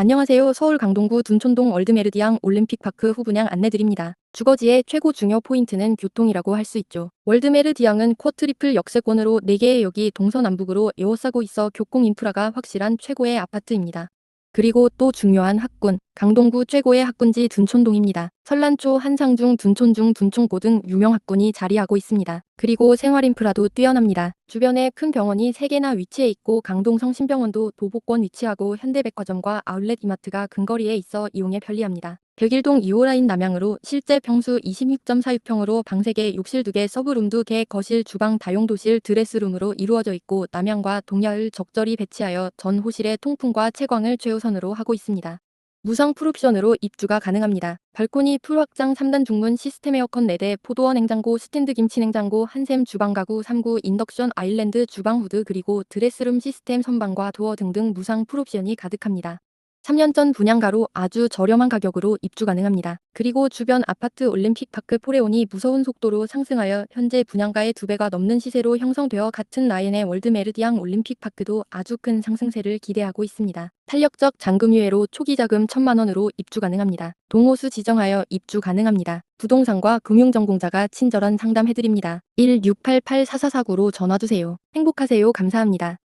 안녕하세요. 서울 강동구 둔촌동 월드메르디앙 올림픽파크 후분양 안내드립니다. 주거지의 최고 중요 포인트는 교통이라고 할 수 있죠. 월드메르디앙은 쿼트리플 역세권으로 4개의 역이 동서남북으로 에워싸고 있어 교통 인프라가 확실한 최고의 아파트입니다. 그리고 또 중요한 학군, 강동구 최고의 학군지 둔촌동입니다. 설란초, 한상중, 둔촌중, 둔촌고 등 유명 학군이 자리하고 있습니다. 그리고 생활 인프라도 뛰어납니다. 주변에 큰 병원이 3개나 위치해 있고 강동 성심병원도 도보권 위치하고 현대백화점과 아울렛 이마트가 근거리에 있어 이용에 편리합니다. 백일동 2호 라인 남향으로 실제 평수 26.46평으로 방 3개, 욕실 2개, 서브룸 2개, 거실, 주방, 다용도실, 드레스룸으로 이루어져 있고 남향과 동야를 적절히 배치하여 전 호실의 통풍과 채광을 최우선으로 하고 있습니다. 무상 풀옵션으로 입주가 가능합니다. 발코니 풀 확장 3단 중문 시스템 에어컨 4대, 포도원 냉장고, 스탠드 김치 냉장고, 한샘 주방 가구 3구, 인덕션 아일랜드 주방 후드 그리고 드레스룸 시스템 선반과 도어 등등 무상 풀옵션이 가득합니다. 3년 전 분양가로 아주 저렴한 가격으로 입주 가능합니다. 그리고 주변 아파트 올림픽파크 포레온이 무서운 속도로 상승하여 현재 분양가의 2배가 넘는 시세로 형성되어 같은 라인의 월드메르디앙 올림픽파크도 아주 큰 상승세를 기대하고 있습니다. 탄력적 잔금유예로 초기 자금 1천만 원으로 입주 가능합니다. 동호수 지정하여 입주 가능합니다. 부동산과 금융전공자가 친절한 상담해드립니다. 1688-4449로 전화주세요. 행복하세요. 감사합니다.